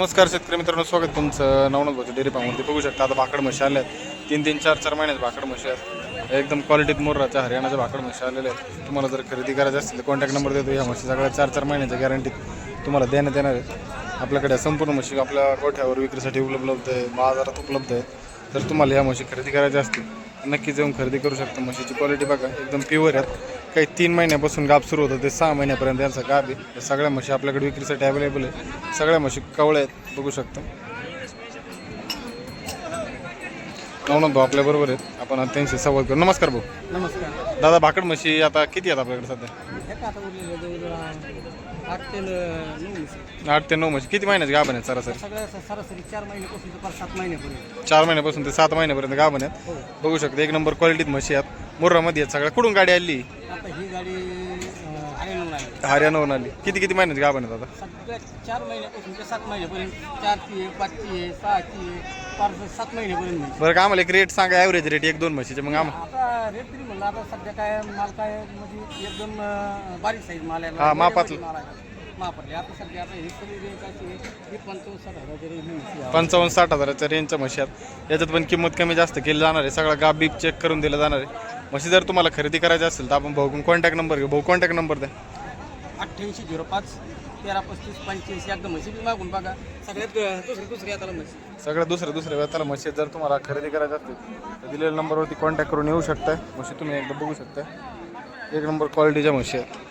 नमस्कार शेतकरी मित्रांनो स्वागत तुमचं नवनाथ भाऊ डेअरी फार्मवरती. बघू शकता आता भाकड म्हशी आल्या आहेत. तीन तीन चार चार महिन्यात भाकड म्हशी आहेत. एकदम क्वालिटीत मोर्राच्या हरियाणाच्या भाकड म्हशी आलेल्या आहेत. तुम्हाला जर खरेदी करायची असतील तर कॉन्टॅक्ट नंबर देतो. या म्हशी सगळ्या चार चार महिन्याच्या गॅरंटीत तुम्हाला देण्यात येणार आहेत. आपल्याकडे संपूर्ण म्हशी आपल्या गोठ्यावर विक्रीसाठी उपलब्ध आहे बाजारात उपलब्ध आहे तर तुम्हाला ह्या म्हशी खरेदी करायच्या असतील नक्कीच येऊन खरेदी करू शकता. म्हशीची क्वालिटी बघा एकदम प्युअर आहेत. काही तीन महिन्यापासून गाब सुरू होतं ते सहा महिन्यापर्यंत यांचा गाब आहे. सगळ्या म्हशी आपल्याकडे विक्रीसाठी अवेलेबल आहे सगळ्या म्हशी कवळ्या आहेत बघू शकता. नवनाथ भाऊ आपल्या बरोबर आहेत. आपण आता त्यांशी संवाद करू. नमस्कार भाऊ. नमस्कार. दादा भाकड म्हशी आता किती आहेत आपल्याकडे सध्या? आठ ते नऊ म्हशी. किती महिन्याचे गाभण आहेत सरासरी? सरासरी चार महिन्यापासून ते पाच सात महिन्यापर्यंत. चार महिन्यापासून ते सात महिन्यापर्यंत गाभण आहेत. हो. बघू शकता एक नंबर क्वालिटीत म्हशी आहेत. मुर्रामध्ये आहेत सगळ्या. कुठून गाडी आली ही गाडी हरियाणा हरियाणावरून आली. किती किती महिन्याचे गाभण आहेत आता सगळ्या चार महिन्यापासून ते सात महिन्यापर्यंत. चारची आहे पाचची आहे सहाची आहे पाच सात महिन्यापर्यंत म्हशी. बरं का आम्हाला एक रेट सांगा ॲव्हरेज रेट एक दोन म्हशीचे मग आम्हाला आता रेट तरी म्हणलं आता सध्या काय माल काय म्हणजे एकदम अं, बारीक साईज माल आहे. हा, मापातलं. माल आहे. मापातले. आता सध्या आता ही सगळी रेंज अशी आहे ही पंचावन्न साठ आहे. पंचावन्न साठ हजाराच्या रेंजच्या म्हशी आहेत. याच्यात पण किंमत कमी जास्त केली जाणार आहे. सगळा गाब बीप चेक करून दिलं जाणार आहे. म्हशी जर तुम्हाला खरेदी करायची असेल तर आपण भाऊ कॉन्टॅक्ट नंबर घेऊ. भाऊ कॉन्टॅक्ट नंबर द्या. अठ्ठ्याऐंशी झिरो पाच तेरा पस्तीस पंच्याऐंशी. एकदम म्हशी बी मागून बघा. सगळ्यात दुसरी दुसरी आता म्हशी सगळ्या दुसऱ्या दुसऱ्या वेळेला म्हशी जर तुम्हाला खरेदी करायची असतील तर दिलेल्या नंबरवरती कॉन्टॅक्ट करून येऊ शकताय. म्हशी तुम्ही एकदा बघू शकता एक नंबर क्वालिटीच्या म्हशी आहेत.